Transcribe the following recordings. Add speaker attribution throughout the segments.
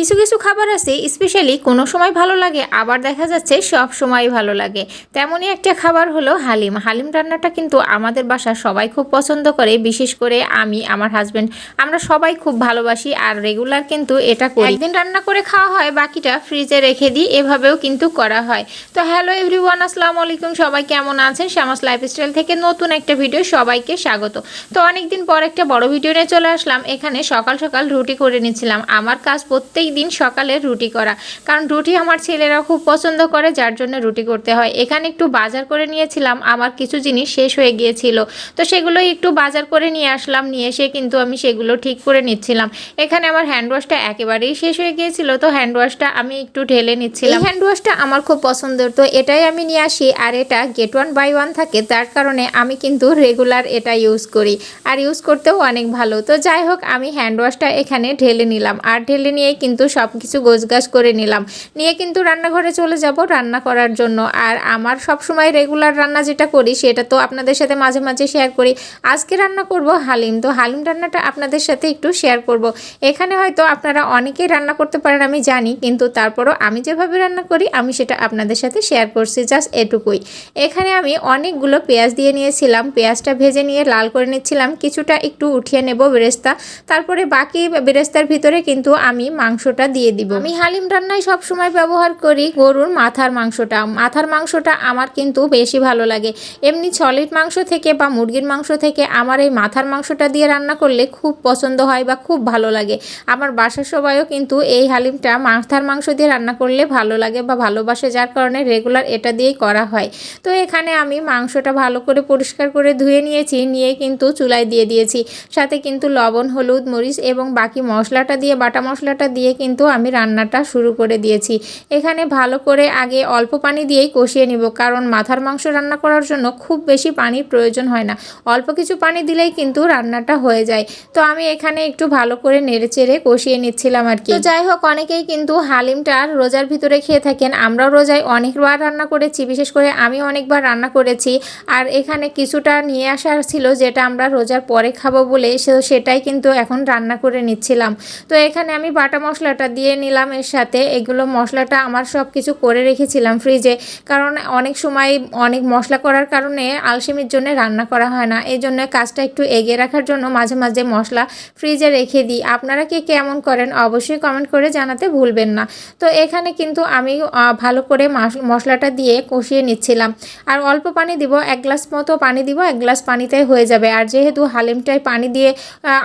Speaker 1: কিছু কিছু খাবার আছে স্পেশালি কোনো সময় ভালো লাগে, আবার দেখা যাচ্ছে সব সময় ভালো লাগে। তেমনই একটা খাবার হলো হালিম। হালিম রান্নাটা কিন্তু আমাদের বাসা সবাই খুব পছন্দ করে, বিশেষ করে আমি, আমার হাজব্যান্ড আমরা সবাই খুব ভালোবাসি আর রেগুলার কিন্তু এটা করি। একদিন রান্না করে খাওয়া হয়, বাকিটা ফ্রিজে রেখে দিই, এভাবেও কিন্তু করা হয়। তো হ্যালো এভরিওয়ান আসসালামু আলাইকুম, সবাই কেমন আছেন? শ্যামাস লাইফস্টাইল থেকে নতুন একটা ভিডিও সবাইকে স্বাগত। তো অনেকদিন পর একটা বড় ভিডিও নিয়ে চলে আসলাম। এখানে সকাল সকাল রুটি করে নিচ্ছিলাম। আমার কাজ প্রত্যেক দিন সকালে রুটি করা। কারণ রুটি আমার ছেলেরা খুব পছন্দ করে, যার জন্য রুটি করতে হয়। এখানে একটু বাজার করে নিয়েছিলাম, আমার কিছু জিনিস শেষ হয়ে গিয়েছিল। তো সেগুলোই একটু বাজার করে নিয়ে আসলাম, নিয়ে এসে কিন্তু আমি সেগুলো ঠিক করে নিচ্ছিলাম। এখানে আমার হ্যান্ড ওয়াশটা একেবারেই শেষ হয়ে গিয়েছিল, তো হ্যান্ড ওয়াশটা আমি একটু ঢেলে নিচ্ছিলাম। হ্যান্ড ওয়াশটা আমার খুব পছন্দের, তো এটাই আমি নিয়ে আসি। আর এটা গেট ওয়ান বাই ওয়ান থাকে, তার কারণে আমি কিন্তু রেগুলার এটা ইউজ করি। আর ইউজ করতেও অনেক ভালো। তো যাই হোক, আমি হ্যান্ড ওয়াশটা এখানে ঢেলে নিলাম। আর ঢেলে নিয়ে কিন্তু সব কিছু গোছগাছ করে নিলাম। নিয়ে কিন্তু রান্নাঘরে চলে যাব রান্না করার জন্য। আর আমার সব সময় রেগুলার রান্না যেটা করি, সেটা তো আপনাদের সাথে মাঝে মাঝে শেয়ার করি। আজকে রান্না করব হালিম। তো হালিম রান্নাটা আপনাদের সাথে একটু শেয়ার করব। এখানে হয়তো আপনারা অনেকেই রান্না করতে পারেন, আমি জানি। কিন্তু তারপরও আমি যেভাবে রান্না করি, আমি সেটা আপনাদের সাথে শেয়ার করছি জাস্ট এটুকুই। এখানে আমি অনেকগুলো পেঁয়াজ দিয়ে নিয়েছিলাম। পেঁয়াজটা ভেজে নিয়ে লাল করে নিচ্ছিলাম। কিছুটা একটু উঠিয়ে নেব বেরেস্তা। তারপরে বাকি বেরেস্তার ভিতরে কিন্তু আমি মাংসটা দিয়ে দিব। আমি হালিম রান্নায় সব সময় ব্যবহার করি গরুর মাথার মাংসটা। মাথার মাংসটা আমার কিন্তু বেশি ভালো লাগে। এমনি সলিড মাংস থেকে বা মুরগির মাংস থেকে আমার এই মাথার মাংসটা দিয়ে রান্না করলে খুব পছন্দ হয় বা খুব ভালো লাগে। আমার বাসার সবাইও কিন্তু এই হালিমটা মাথার মাংস দিয়ে রান্না করলে ভালো লাগে বা ভালোবাসে, যার কারণে রেগুলার এটা দিয়েই করা হয়। তো এখানে আমি মাংসটা ভালো করে পরিষ্কার করে ধুয়ে নিয়েছি, নিয়ে কিন্তু চুলায় দিয়ে দিয়েছি। সাথে কিন্তু লবণ, হলুদ, মরিচ এবং বাকি মশলাটা দিয়ে, বাটা মশলাটা দিয়ে কিন্তু আমি রান্নাটা শুরু করে দিয়েছি। এখানে ভালো করে আগে অল্প পানি দিয়েই কষিয়ে নিব, কারণ মাথার মাংস রান্না করার জন্য খুব বেশি পানির প্রয়োজন হয় না। অল্প কিছু পানি দিলেই কিন্তু রান্নাটা হয়ে যায়। তো আমি এখানে একটু ভালো করে নেড়ে চেড়ে কষিয়ে নিচ্ছিলাম আর কি। যাই হোক, অনেকেই কিন্তু হালিমটা রোজার ভিতরে খেয়ে থাকেন। আমরাও রোজায় অনেকবার রান্না করেছি, বিশেষ করে আমি অনেকবার রান্না করেছি। আর এখানে কিছুটা নিয়ে আসার ছিল, যেটা আমরা রোজার পরে খাব বলে সেটাই কিন্তু এখন রান্না করে নিচ্ছিলাম। তো এখানে আমি বাটা মশলাটা দিয়ে নিলাম এর সাথে। এগুলো মশলাটা আমার সব কিছু করে রেখেছিলাম ফ্রিজে কারণ অনেক সময় অনেক মশলা করার কারণে আলসেমির জন্য রান্না করা হয় না। এই জন্য কাজটা একটু এগিয়ে রাখার জন্য মাঝে মাঝে মশলা ফ্রিজে রেখে দিই। আপনারা কে কেমন করেন অবশ্যই কমেন্ট করে জানাতে ভুলবেন না। তো এখানে কিন্তু আমি ভালো করে মশলাটা দিয়ে কষিয়ে নিচ্ছিলাম। আর অল্প পানি দিব, এক গ্লাস মতো পানি দিব, এক গ্লাস পানিতে হয়ে যাবে। আর যেহেতু হালিমটায় পানি দিয়ে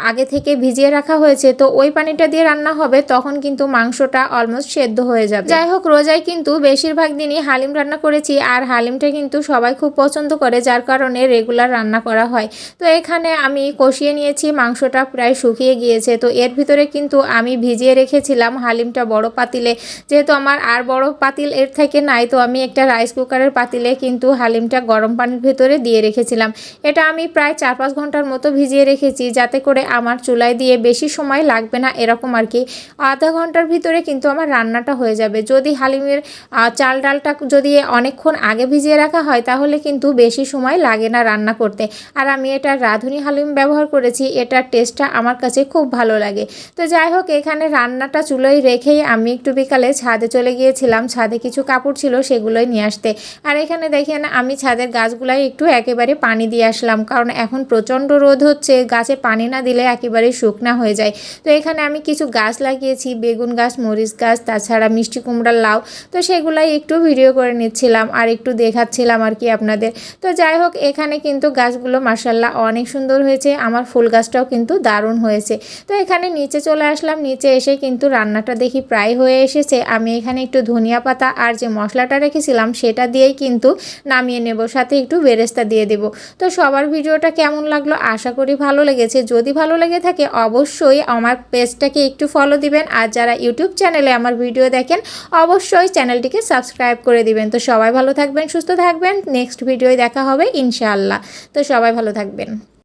Speaker 1: আগে থেকে ভিজিয়ে রাখা হয়েছে, তো ওই পানিটা দিয়ে রান্না হবে, তখন কিন্তু মাংসটা অলমোস্ট সেদ্ধ হয়ে যাবে। যাই হোক, রোজায় কিন্তু বেশিরভাগ দিনই হালিম রান্না করেছি আর হালিমটা কিন্তু সবাই খুব পছন্দ করে, যার কারণে রেগুলার রান্না করা হয়। তো এখানে আমি কষিয়ে নিয়েছি, মাংসটা প্রায় শুকিয়ে গিয়েছে। তো এর ভিতরে কিন্তু আমি ভিজিয়ে রেখেছিলাম হালিমটা বড় পাতিলে। যেহেতু আমার আর বড় পাতিল এর থেকে নাই, তো আমি একটা রাইস কুকারের পাতিলে কিন্তু হালিমটা গরম পানির ভেতরে দিয়ে রেখেছিলাম। এটা আমি প্রায় চার পাঁচ ঘণ্টার মতো ভিজিয়ে রেখেছি, যাতে করে আমার চুলায় দিয়ে বেশি সময় লাগবে না, এরকম আর কি। আধা ঘণ্টার ভিতরে কিন্তু আমার রান্নাটা হয়ে যাবে। যদি হালিমের চাল ডালটা যদি অনেকক্ষণ আগে ভিজিয়ে রাখা হয়, তাহলে কিন্তু বেশি সময় লাগে না রান্না করতে। আর আমি এটা রাঁধুনি হালিম ব্যবহার করেছি, এটার টেস্টটা আমার কাছে খুব ভালো লাগে। তো যাই হোক, এখানে রান্নাটা চুলোয় রেখেই আমি একটু বিকালে ছাদে চলে গিয়েছিলাম। ছাদে কিছু কাপড় ছিল সেগুলোই নিয়ে আসতে। আর এখানে দেখেন, আমি ছাদের গাছগুলাই একটু একেবারে পানি দিয়ে আসলাম। কারণ এখন প্রচণ্ড রোদ হচ্ছে, গাছে পানি না দিলে একেবারে শুকনা হয়ে যায়। তো এখানে আমি কিছু গাছ লাগিয়েছি বেগুন গাছ, মরিচ গাছ, তাছাড়া মিষ্টি কুমড়ার লাউ। তো সেগুলাই একটু ভিডিও করে নিচ্ছিলাম আর একটু দেখাচ্ছিলাম আর কি আপনাদের। তো যাই হোক, এখানে কিন্তু গাছগুলো মার্শাল্লাহ অনেক সুন্দর হয়েছে। আমার ফুল গাছটাও কিন্তু দারুণ হয়েছে। তো এখানে নিচে চলে আসলাম। নিচে এসে কিন্তু রান্নাটা দেখি প্রায় হয়ে এসেছে। আমি এখানে একটু ধনিয়া পাতা আর যে মশলাটা রেখেছিলাম, সেটা দিয়েই কিন্তু নামিয়ে নেব। সাথে একটু বেরেস্তা দিয়ে দেব। তো সবার ভিডিওটা কেমন লাগল? আশা করি ভালো লেগেছে। যদি ভালো লেগে থাকে, অবশ্যই আমার পেজটাকে একটু ফলো দিবেন আর যারা ইউটিউব চ্যানেলে আমার ভিডিও দেখেন, অবশ্যই চ্যানেলটিকে সাবস্ক্রাইব করে দিবেন। তো সবাই ভালো থাকবেন, সুস্থ থাকবেন। নেক্সট ভিডিওয় দেখা হবে ইনশাআল্লাহ। তো সবাই ভালো থাকবেন।